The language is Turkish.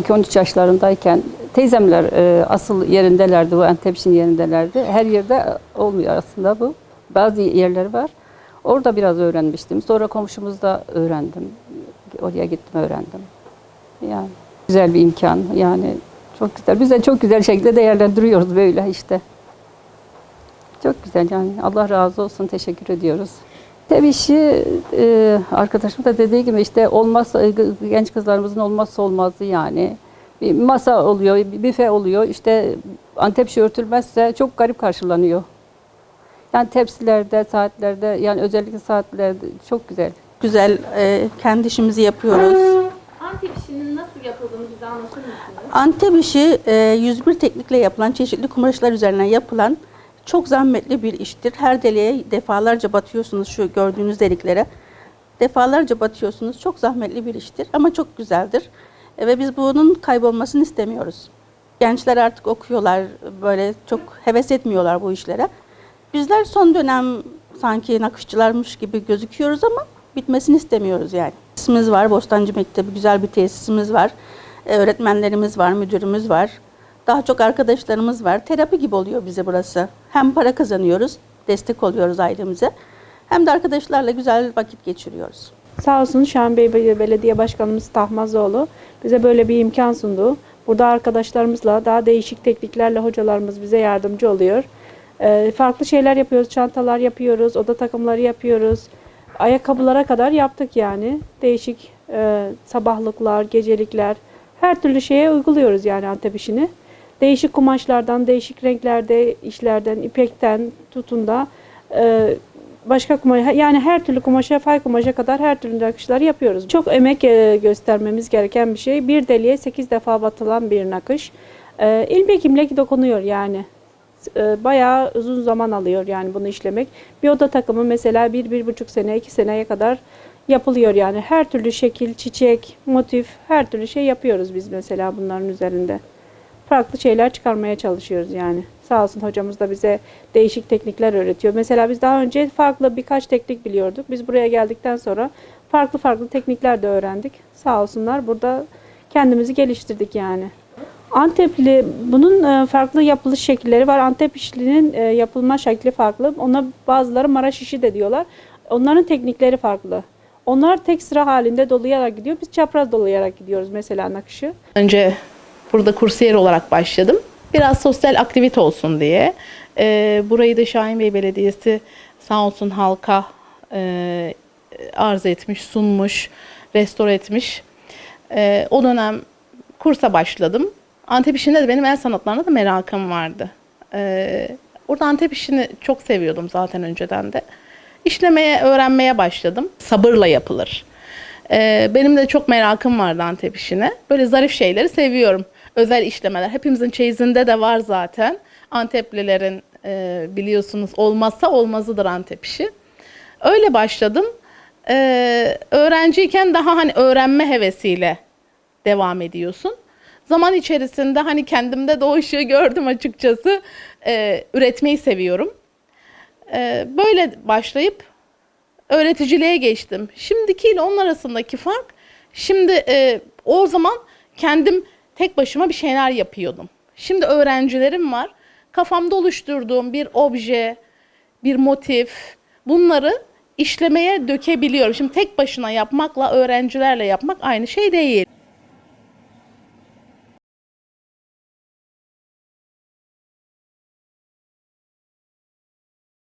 12-13 yaşlarındayken teyzemler e, asıl yerindelerdi, bu Antepşin yerindelerdi. Her yerde olmuyor aslında bu. Bazı yerleri var. Orada biraz öğrenmiştim. Sonra komşumuzda öğrendim. Oraya gittim öğrendim. Yani güzel bir imkan. Yani çok güzel. Biz de çok güzel şekilde değerlendiriyoruz böyle işte. Çok güzel yani. Allah razı olsun. Teşekkür ediyoruz. Tabii işi e, arkadaşım da dediği gibi işte olmazsa e, genç kızlarımızın olmazsa olmazı yani. Bir masa oluyor, bir büfe oluyor. İşte Antep işi örtülmezse çok garip karşılanıyor. Yani tepsilerde, saatlerde yani özellikle saatlerde çok güzel. Güzel, e, kendi işimizi yapıyoruz. Antep işinin nasıl yapıldığını bize anlatır mısınız? Antep işi e, 101 teknikle yapılan, çeşitli kumaşlar üzerine yapılan çok zahmetli bir iştir. Her deliğe defalarca batıyorsunuz şu gördüğünüz deliklere. Defalarca batıyorsunuz. Çok zahmetli bir iştir ama çok güzeldir. E, ve biz bunun kaybolmasını istemiyoruz. Gençler artık okuyorlar, böyle çok heves etmiyorlar bu işlere. Bizler son dönem sanki nakışçılarmış gibi gözüküyoruz ama bitmesini istemiyoruz yani. Tesisimiz var, Bostancı Mektebi güzel bir tesisimiz var. E, Öğretmenlerimiz var, müdürümüz var. Daha çok arkadaşlarımız var. Terapi gibi oluyor bize burası. Hem para kazanıyoruz, destek oluyoruz ailemize. Hem de arkadaşlarla güzel vakit geçiriyoruz. Sağ olsun Şahin Bey Bel- Belediye Başkanımız Tahmazoğlu bize böyle bir imkan sundu. Burada arkadaşlarımızla daha değişik tekniklerle hocalarımız bize yardımcı oluyor. Ee, farklı şeyler yapıyoruz, çantalar yapıyoruz, oda takımları yapıyoruz. Ayakkabılara kadar yaptık yani. Değişik e, sabahlıklar, gecelikler, her türlü şeye uyguluyoruz yani Antep işini. Değişik kumaşlardan, değişik renklerde, işlerden, ipekten tutun da e, başka kumaş yani her türlü kumaşa, fay kumaşa kadar her türlü nakışları yapıyoruz. Çok emek e, göstermemiz gereken bir şey. Bir deliğe 8 defa batılan bir nakış. E, ilmek ilmek dokunuyor yani. E, bayağı uzun zaman alıyor yani bunu işlemek. Bir oda takımı mesela bir, bir buçuk sene, iki seneye kadar yapılıyor yani. Her türlü şekil, çiçek, motif, her türlü şey yapıyoruz biz mesela bunların üzerinde farklı şeyler çıkarmaya çalışıyoruz yani. Sağ olsun hocamız da bize değişik teknikler öğretiyor. Mesela biz daha önce farklı birkaç teknik biliyorduk. Biz buraya geldikten sonra farklı farklı teknikler de öğrendik. Sağ olsunlar burada kendimizi geliştirdik yani. Antepli bunun e, farklı yapılış şekilleri var. Antep işlinin e, yapılma şekli farklı. Ona bazıları Maraş işi de diyorlar. Onların teknikleri farklı. Onlar tek sıra halinde dolayarak gidiyor. Biz çapraz dolayarak gidiyoruz mesela nakışı. Önce burada kursiyer olarak başladım. Biraz sosyal aktivite olsun diye. Ee, burayı da Şahin Bey Belediyesi sağ olsun halka e, arz etmiş, sunmuş, restore etmiş. Ee, o dönem kursa başladım. Antep işinde de benim el sanatlarına da merakım vardı. Ee, orada Antep işini çok seviyordum zaten önceden de. İşlemeye, öğrenmeye başladım. Sabırla yapılır. Ee, benim de çok merakım vardı Antep işine. Böyle zarif şeyleri seviyorum. Özel işlemeler. Hepimizin çeyizinde de var zaten. Anteplilerin e, biliyorsunuz olmazsa olmazıdır Antep işi. Öyle başladım. Ee, öğrenciyken daha hani öğrenme hevesiyle devam ediyorsun. Zaman içerisinde hani kendimde de o ışığı gördüm açıkçası. Ee, üretmeyi seviyorum. Ee, böyle başlayıp öğreticiliğe geçtim. Şimdikiyle onun arasındaki fark, şimdi e, o zaman kendim tek başıma bir şeyler yapıyordum. Şimdi öğrencilerim var. Kafamda oluşturduğum bir obje, bir motif, bunları işlemeye dökebiliyorum. Şimdi tek başına yapmakla öğrencilerle yapmak aynı şey değil.